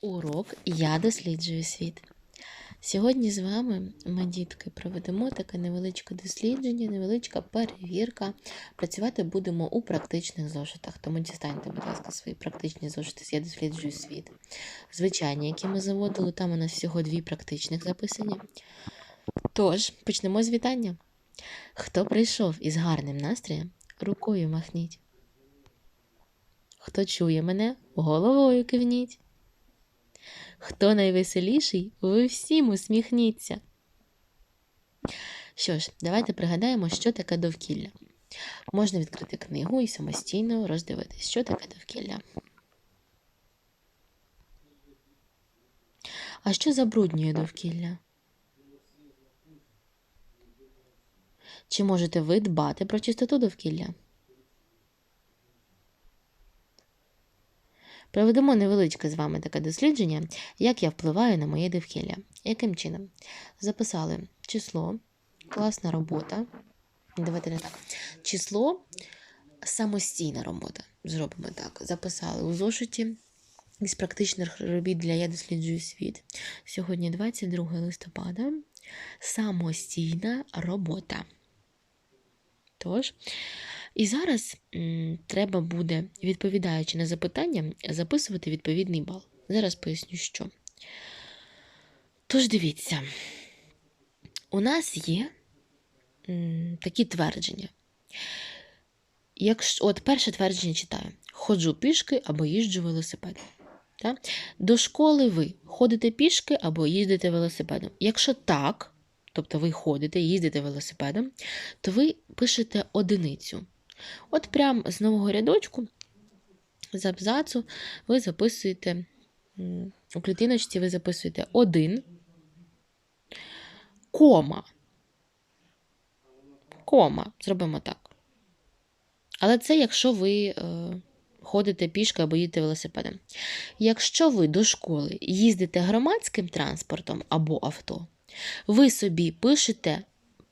Урок Я досліджую світ. Сьогодні з вами, ми, дітки, проведемо таке невеличке дослідження, невеличка перевірка. Працювати будемо у практичних зошитах. Тому дістаньте, будь ласка, свої практичні зошити. Я досліджую світ. Звичайні, які ми заводили, там у нас всього дві практичних записані. Тож, почнемо з вітання. Хто прийшов із гарним настроєм, рукою махніть. Хто чує мене, головою кивніть. Хто найвеселіший, ви всім усміхніться. Що ж, давайте пригадаємо, що таке довкілля. Можна відкрити книгу і самостійно роздивитись, що таке довкілля. А що забруднює довкілля? Чи можете ви дбати про чистоту довкілля? Проведемо невеличке з вами таке дослідження, як я впливаю на моє довкілля. Яким чином? Записали число, класна робота. Давайте не так. Число самостійна робота. Зробимо так. Записали у зошиті із практичних робіт для Я досліджую світ. Сьогодні 22 листопада. Самостійна робота. Тож, і зараз м, треба буде, відповідаючи на запитання, записувати відповідний бал. Зараз поясню, що. Тож дивіться, у нас є м, такі твердження. Якщо, от перше твердження читаю: ходжу пішки або їжджу велосипедом. Так? До школи ви ходите пішки або їздите велосипедом. Якщо так, тобто ви ходите, їздите велосипедом, то ви пишете одиницю. От прямо з нового рядочку, з абзацу, ви записуєте у клітиночці ви записуєте один, кома. Кома. Зробимо так. Але це якщо ви е, ходите пішки або їдете велосипедом. Якщо ви до школи їздите громадським транспортом або авто, ви собі пишете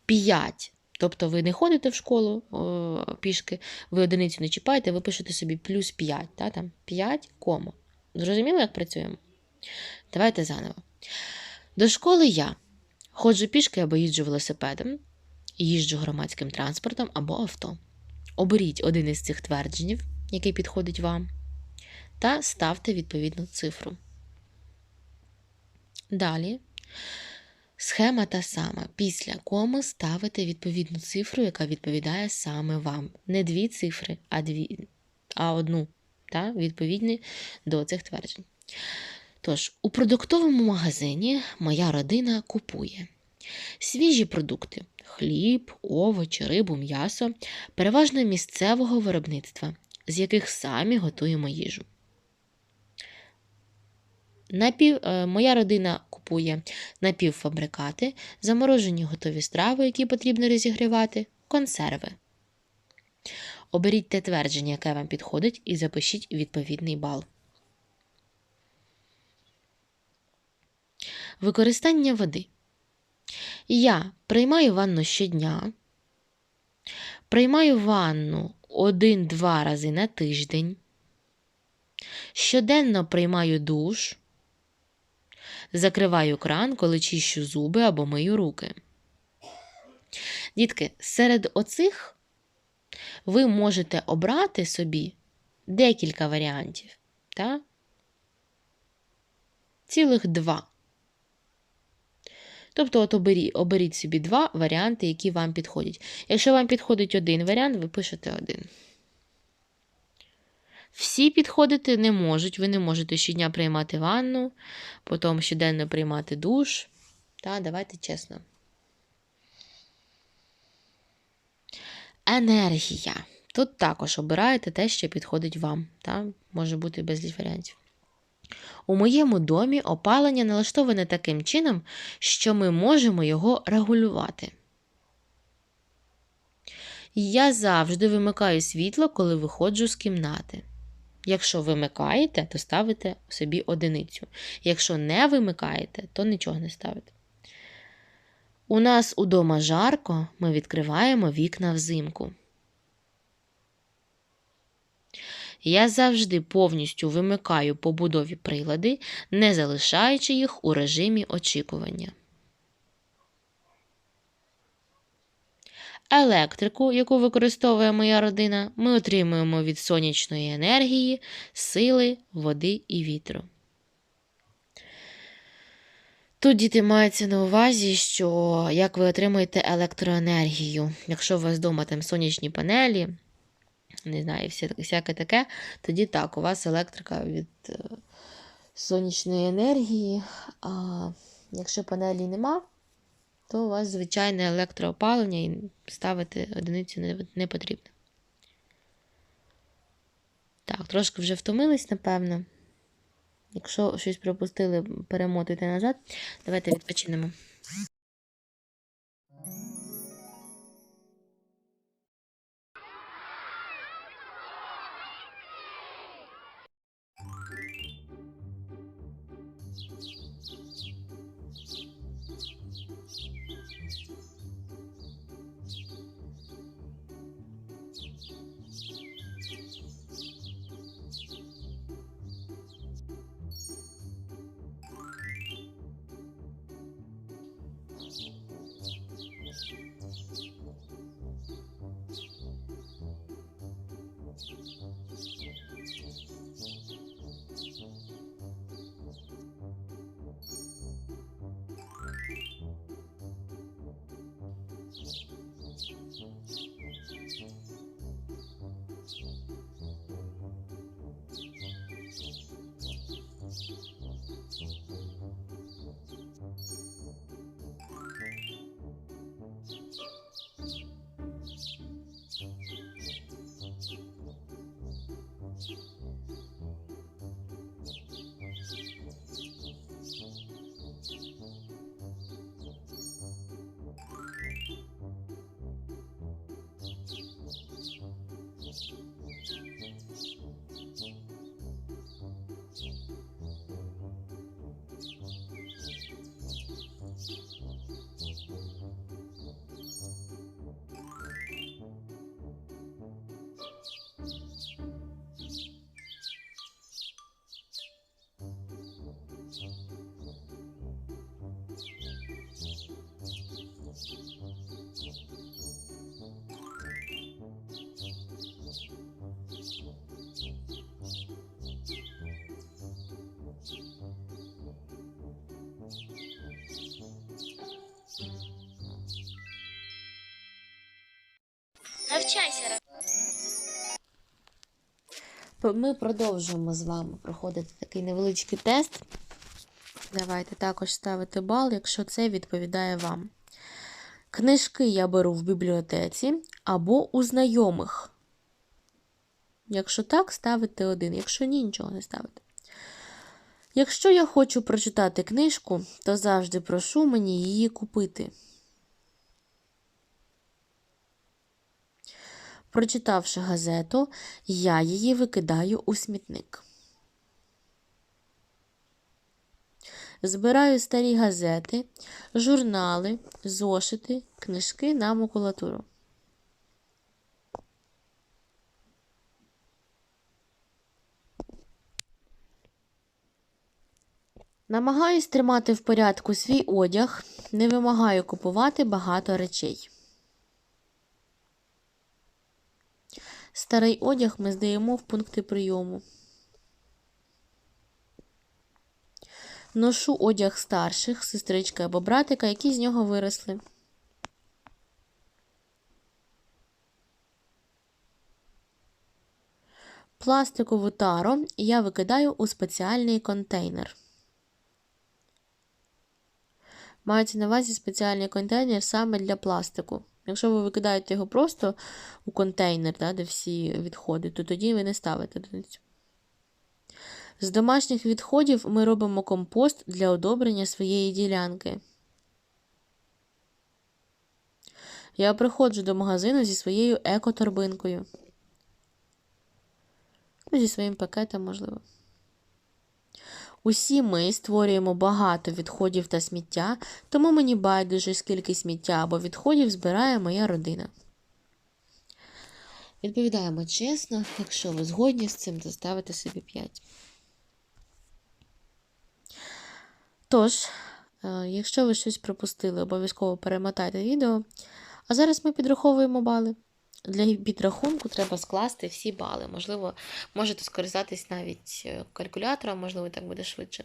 5 Тобто ви не ходите в школу о, пішки, ви одиницю не чіпаєте, ви пишете собі плюс 5, та, там 5 кома. Зрозуміло, як працюємо? Давайте заново. До школи я ходжу пішки або їжджу велосипедом, їжджу громадським транспортом або авто. Оберіть один із цих тверджень, який підходить вам, та ставте відповідну цифру. Далі. Схема та сама. Після коми ставите відповідну цифру, яка відповідає саме вам. Не дві цифри, а дві, а одну, та, відповідні до цих тверджень. Тож, у продуктовому магазині моя родина купує свіжі продукти: хліб, овочі, рибу, м'ясо, переважно місцевого виробництва, з яких самі готуємо їжу. Напів... е, Моя родина купує напівфабрикати, заморожені готові страви, які потрібно розігрівати, консерви. Оберіть те твердження, яке вам підходить, і запишіть відповідний бал. Використання води. Я приймаю ванну щодня. Приймаю ванну 1-2 рази на тиждень. Щоденно приймаю душ. Закриваю кран, коли чищу зуби або мию руки. Дітки, серед оцих ви можете обрати собі декілька варіантів. Так? Цілих два. Тобто, от оберіть, оберіть собі два варіанти, які вам підходять. Якщо вам підходить один варіант, ви пишете один. Всі підходити не можуть. Ви не можете щодня приймати ванну, потім щоденно приймати душ. Та, давайте чесно. Енергія. Тут також обираєте те, що підходить вам. Та? Може бути безліч варіантів. У моєму домі опалення налаштоване таким чином, що ми можемо його регулювати. Я завжди вимикаю світло, коли виходжу з кімнати. Якщо вимикаєте, то ставите собі одиницю. Якщо не вимикаєте, то нічого не ставите. У нас удома жарко, ми відкриваємо вікна взимку. Я завжди повністю вимикаю побудові прилади, не залишаючи їх у режимі очікування. Електрику, яку використовує моя родина, ми отримуємо від сонячної енергії, сили, води і вітру. Тут діти мається на увазі, що як ви отримуєте електроенергію. Якщо у вас вдома там сонячні панелі, не знаю, всяке таке, тоді так, у вас електрика від е, сонячної енергії. А якщо панелі нема, то у вас звичайне електроопалення і ставити одиницю не, потрібно. Так, трошки вже втомились, напевно. Якщо щось пропустили, перемотуйте назад. Давайте відпочинемо. Навчайся. Ми продовжуємо з вами проходити такий невеличкий тест. Давайте також ставити бал, якщо це відповідає вам. Книжки я беру в бібліотеці або у знайомих. Якщо так, ставите один. Якщо ні, нічого не ставите. Якщо я хочу прочитати книжку, то завжди прошу мені її купити. Прочитавши газету, я її викидаю у смітник. Збираю старі газети, журнали, зошити, книжки на макулатуру. Намагаюсь тримати в порядку свій одяг, не вимагаю купувати багато речей. Старий одяг ми здаємо в пункти прийому. Ношу одяг старших, сестрички або братика, які з нього виросли. Пластикову тару я викидаю у спеціальний контейнер. Мається на увазі спеціальний контейнер саме для пластику. Якщо ви викидаєте його просто у контейнер, да, де всі відходи, то тоді ви не ставите одиницю. З домашніх відходів ми робимо компост для одобрення своєї ділянки. Я приходжу до магазину зі своєю екоторбинкою. Ну, зі своїм пакетом, можливо. Усі ми створюємо багато відходів та сміття, тому мені байдуже, скільки сміття або відходів збирає моя родина. Відповідаємо чесно, якщо ви згодні з цим, то ставите собі 5. Тож, е, якщо ви щось пропустили, обов'язково перемотайте відео. А зараз ми підраховуємо бали. Для підрахунку треба скласти всі бали. Можливо, можете скористатись навіть е, калькулятором, можливо, так буде швидше.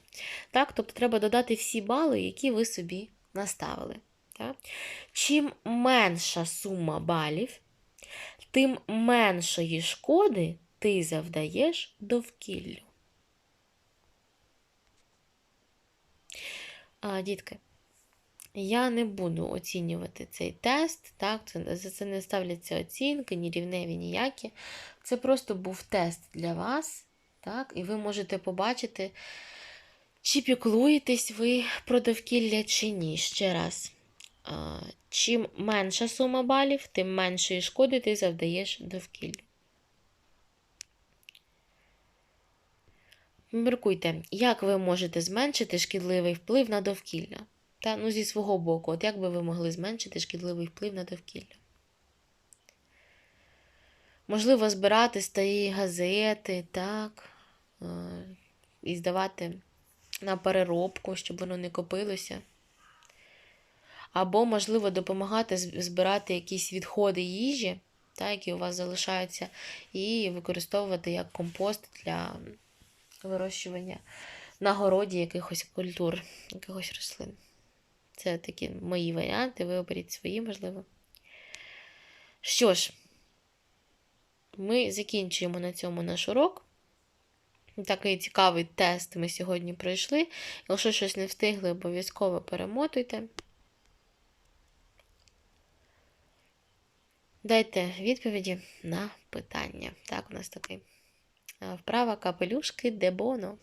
Так, тобто треба додати всі бали, які ви собі наставили. Так? Чим менша сума балів, тим меншої шкоди ти завдаєш довкіллю. А, дітки, я не буду оцінювати цей тест, так, це, за це не ставляться оцінки, ні рівневі, ніякі. Це просто був тест для вас, так, і ви можете побачити, чи піклуєтесь ви про довкілля, чи ні. Ще раз. Чим менша сума балів, тим меншої шкоди ти завдаєш довкіллю. Міркуйте, як ви можете зменшити шкідливий вплив на довкілля? Та, ну, зі свого боку, от як би ви могли зменшити шкідливий вплив на довкілля? Можливо, збирати старі газети, так, е, і здавати на переробку, щоб воно не копилося. Або, можливо, допомагати збирати якісь відходи їжі, та, які у вас залишаються, і використовувати як компост для вирощування на городі якихось культур, якихось рослин. Це такі мої варіанти, ви оберіть свої, можливо. Що ж, ми закінчуємо на цьому наш урок. Такий цікавий тест ми сьогодні пройшли. Якщо щось не встигли, обов'язково перемотуйте. Дайте відповіді на питання. Так, у нас такий е, вправа капелюшки де боно.